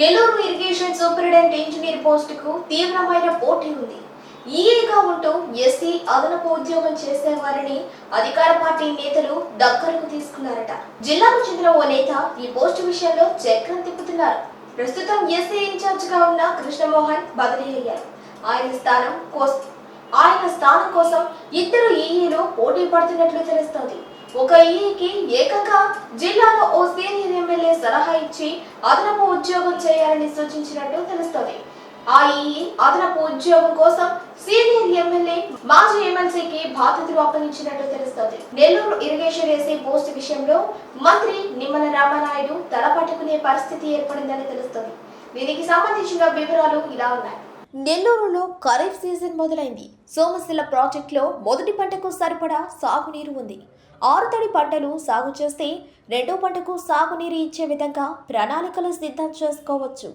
Nellore irrigation superintendent engineer పోస్టుకు తీవ్రమైన పోటీ ఉంది. ఈఏగా ఉంటూ ఎస్సీ అదనపు ఉద్యోగం చేసేవారిని అధికార పార్టీ నేతలు దగ్గరకు తీసుకున్నారట. జిల్లాకు చెందిన ఓ నేత ఈ పోస్టు విషయంలో చక్రం తిప్పుతున్నారు. ప్రస్తుతం ఎస్సీ ఇన్ఛార్జ్గా ఉన్న కృష్ణమోహన్ బదిలీ అయ్యారు. ఆయన స్థానం కోసం ఆయన స్థానం కోసం ఇద్దరు ఈఈలో పోటీ పడుతున్నట్లు తెలుస్తోంది. ఒక ఈఈకి ఏకంగా జిల్లాలో ఓ సీనియర్ ఎమ్మెల్యే సలహా ఇచ్చి అదనపు ఉద్యోగం చేయాలని సూచించినట్టు తెలుస్తోంది. ఆ ఈఈ అదనపు ఉద్యోగం కోసం సీనియర్ ఎమ్మెల్యే మాజీ ఎమ్మెల్సీకి బాధ్యతలు అప్పగించినట్టు తెలుస్తోంది. నెల్లూరు ఇరిగేషన్ వేసే పోస్ట్ విషయంలో మంత్రి నిమ్మల రామనాయుడు తలపట్టుకునే పరిస్థితి ఏర్పడిందని తెలుస్తోంది. దీనికి సంబంధించిన వివరాలు ఇలా ఉన్నాయి. నెల్లూరులో ఖరీఫ్ సీజన్ మొదలైంది. సోమశిల ప్రాజెక్టులో మొదటి పంటకు సరిపడా సాగునీరు ఉంది. ఆరుతడి పంటలు సాగు చేస్తే రెండో పంటకు సాగునీరు ఇచ్చే విధంగా ప్రణాళికలు సిద్ధం చేసుకోవచ్చు.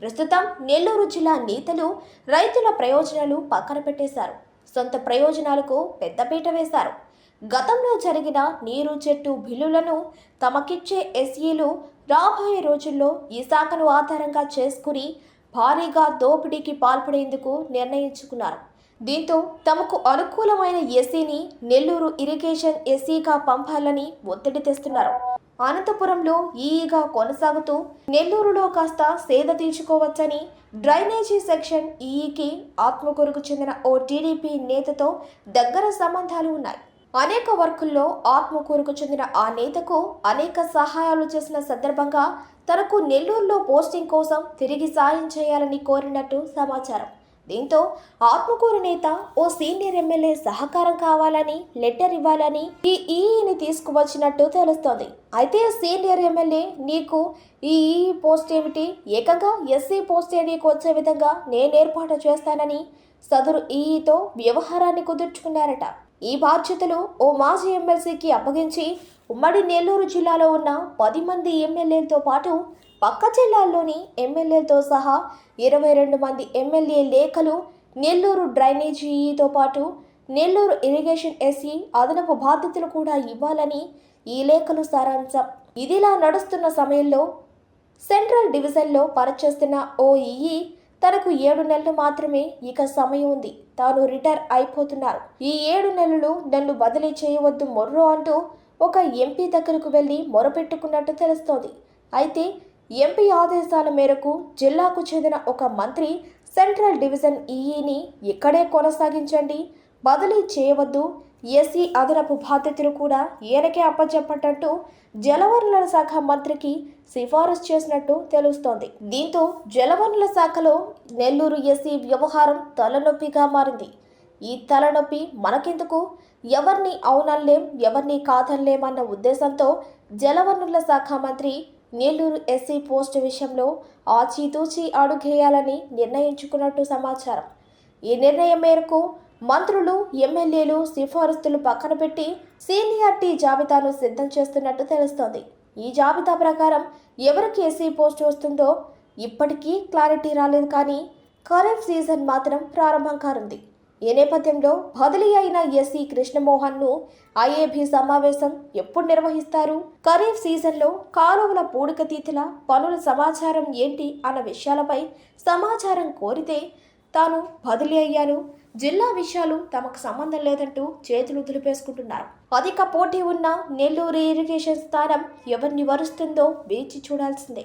ప్రస్తుతం నెల్లూరు జిల్లా నేతలు రైతుల ప్రయోజనాలు పక్కన పెట్టేశారు. సొంత ప్రయోజనాలకు పెద్దపీట వేశారు. గతంలో జరిగిన నీరు చెట్టు బిల్లులను తమకిచ్చే ఎస్ఈలు రాబోయే రోజుల్లో ఈ శాఖను ఆధారంగా చేసుకుని భారీగా దోపిడీకి పాల్పడేందుకు నిర్ణయించుకున్నారు. దీంతో తమకు అనుకూలమైన ఎస్సీని నెల్లూరు ఇరిగేషన్ ఎస్సీగా పంపాలని ఒత్తిడి తెస్తున్నారు. అనంతపురంలో ఈఈగా కొనసాగుతూ నెల్లూరులో కాస్త సేద తీర్చుకోవచ్చని డ్రైనేజీ సెక్షన్ ఈఈకి ఆత్మకూరుకు చెందిన ఓ టీడీపీ నేతతో దగ్గర సంబంధాలు ఉన్నాయి. అనేక వర్కుల్లో ఆత్మకూరుకు చెందిన ఆ నేతకు అనేక సహాయాలు చేసిన సందర్భంగా తనకు నెల్లూరులో పోస్టింగ్ కోసం తిరిగి సాయం చేయాలని కోరినట్టు సమాచారం. దీంతో ఆత్మకూరు నేత ఓ సీనియర్ ఎమ్మెల్యే సహకారం కావాలని లెటర్ ఇవ్వాలని ఈ ఈఈని తీసుకువచ్చినట్టు తెలుస్తోంది. అయితే సీనియర్ ఎమ్మెల్యే నీకు ఈ ఈఈ పోస్ట్ ఏమిటి? ఏకంగా ఎస్సీ పోస్ట్ నీకు వచ్చే విధంగా నేను ఏర్పాటు చేస్తానని సదరు ఈఈతో వ్యవహారాన్ని కుదుర్చుకున్నారట. ఈ బాధ్యతలు ఓ మాజీ ఎమ్మెల్సీకి అప్పగించి ఉమ్మడి నెల్లూరు జిల్లాలో ఉన్న పది మంది ఎమ్మెల్యేలతో పాటు పక్క జిల్లాల్లోని ఎమ్మెల్యేలతో సహా ఇరవై రెండు మంది ఎమ్మెల్యే లేఖలు నెల్లూరు డ్రైనేజీతో పాటు నెల్లూరు ఇరిగేషన్ ఎస్సీ అదనపు బాధ్యతలు కూడా ఇవ్వాలని ఈ లేఖలు సారాంశం. ఇదిలా నడుస్తున్న సమయంలో సెంట్రల్ డివిజన్లో పనిచేస్తున్న ఓ ఈఈ తనకు ఏడు నెలలు మాత్రమే ఇక సమయం ఉంది. తాను రిటైర్ అయిపోతున్నారు. ఈ ఏడు నెలలు నన్ను బదిలీ చేయవద్దు మొర్రో అంటూ ఒక ఎంపీ దగ్గరకు వెళ్ళి మొరపెట్టుకున్నట్టు తెలుస్తోంది. అయితే ఎంపీ ఆదేశాల మేరకు జిల్లాకు చెందిన ఒక మంత్రి సెంట్రల్ డివిజన్ ఈఈని ఇక్కడే కొనసాగించండి. బదిలీ చేయవద్దు. ఎస్సీ అదనపు బాధ్యతలు కూడా ఈయనకే అప్పచెప్పటట్టు జలవనరుల శాఖ మంత్రికి సిఫారసు చేసినట్టు తెలుస్తోంది. దీంతో జలవనరుల శాఖలో నెల్లూరు ఎస్సీ వ్యవహారం తలనొప్పిగా మారింది. ఈ తలనొప్పి మనకెందుకు? ఎవరిని అవునల్లేం ఎవరిని కాదనలేమన్న ఉద్దేశంతో జలవనరుల శాఖ మంత్రి నెల్లూరు ఎస్సీ పోస్టు విషయంలో ఆచితూచి అడుగేయాలని నిర్ణయించుకున్నట్టు సమాచారం. ఈ నిర్ణయం మేరకు మంత్రులు ఎమ్మెల్యేలు సిఫారసులు పక్కన పెట్టి సీనియార్టీ జాబితాను సిద్ధం చేస్తున్నట్టు తెలుస్తోంది. ఈ జాబితా ప్రకారం ఎవరికి ఎస్సీ పోస్ట్ వస్తుందో ఇప్పటికీ క్లారిటీ రాలేదు కానీ ఖరీఫ్ సీజన్ మాత్రం ప్రారంభం కానుంది. ఈ నేపథ్యంలో బదిలీ అయిన ఎస్సీ కృష్ణమోహన్ను ఐఏబీ సమావేశం ఎప్పుడు నిర్వహిస్తారు? ఖరీఫ్ సీజన్లో కాలువల పూడికతీతల పనుల సమాచారం ఏంటి అన్న విషయాలపై సమాచారం కోరితే తాను బదిలీ అయ్యాను జిల్లా విషయాలు తమకు సంబంధం లేదంటూ చేతులు దులిపేసుకుంటున్నారు. అధిక పోటీ ఉన్న నెల్లూరు ఇరిగేషన్ స్థానం ఎవరిని వరుస్తుందో వేచి చూడాల్సిందే.